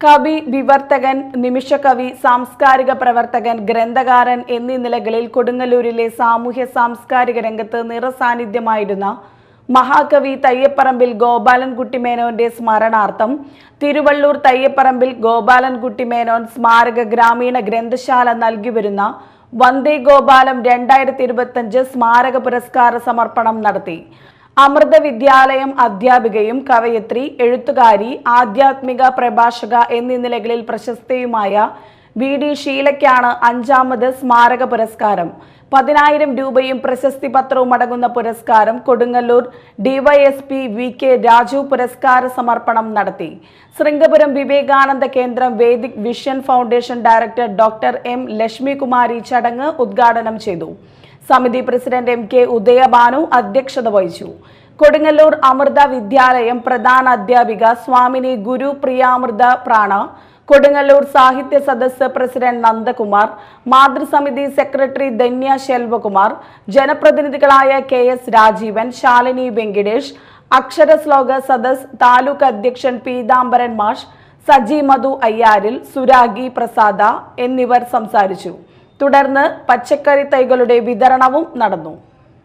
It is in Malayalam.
കവി വിവർത്തകൻ നിമിഷകവി സാംസ്കാരിക പ്രവർത്തകൻ ഗ്രന്ഥകാരൻ എന്നീ നിലകളിൽ കൊടുങ്ങല്ലൂരിലെ സാമൂഹ്യ സാംസ്കാരിക രംഗത്ത് നിറസാന്നിധ്യമായിരുന്ന മഹാകവി തയ്യപ്പറമ്പിൽ ഗോപാലൻകുട്ടി മേനോന്റെ സ്മരണാർത്ഥം തിരുവള്ളൂർ തയ്യപ്പറമ്പിൽ ഗോപാലൻകുട്ടി മേനോൻ സ്മാരക ഗ്രാമീണ ഗ്രന്ഥശാല നൽകി വരുന്ന വന്ദേ ഗോപാലം രണ്ടായിരത്തി ഇരുപത്തഞ്ച് സ്മാരക പുരസ്കാര സമർപ്പണം നടത്തി. അമൃത വിദ്യാലയം അധ്യാപികയും കവയത്രി എഴുത്തുകാരി ആധ്യാത്മിക പ്രഭാഷക എന്നീ നിലകളിൽ പ്രശസ്തയുമായ വി ഡി ഷീലയ്ക്കാണ് അഞ്ചാമത് സ്മാരക പുരസ്കാരം. പതിനായിരം രൂപയും പ്രശസ്തി പത്രവും അടങ്ങുന്ന പുരസ്കാരം Kodungallur DYSP V K Raju പുരസ്കാര സമർപ്പണം നടത്തി. ശൃംഗപുരം വിവേകാനന്ദ കേന്ദ്രം Vedic vision foundation director doctor M Lakshmikumari ചടങ്ങ് ഉദ്ഘാടനം ചെയ്തു. സമിതി പ്രസിഡന്റ് എം കെ ഉദയബാനു അധ്യക്ഷത വഹിച്ചു. കൊടുങ്ങല്ലൂർ അമൃത വിദ്യാലയം പ്രധാന അധ്യാപിക സ്വാമിനി ഗുരു പ്രിയാമൃത പ്രാണ കൊടുങ്ങല്ലൂർ സാഹിത്യ സദസ് പ്രസിഡന്റ് നന്ദകുമാർ മാതൃസമിതി സെക്രട്ടറി ധന്യ ശെൽവകുമാർ ജനപ്രതിനിധികളായ കെ എസ് രാജീവൻ ശാലിനി വെങ്കിടേഷ് അക്ഷര ശ്ലോക സദസ് താലൂക്ക് അധ്യക്ഷൻ പീതാംബരൻ മാഷ് സജി മധു അയ്യാരിൽ സുരാഗി പ്രസാദ എന്നിവർ സംസാരിച്ചു. തുടർന്ന് പച്ചക്കറി തൈകളുടെ വിതരണവും നടന്നു.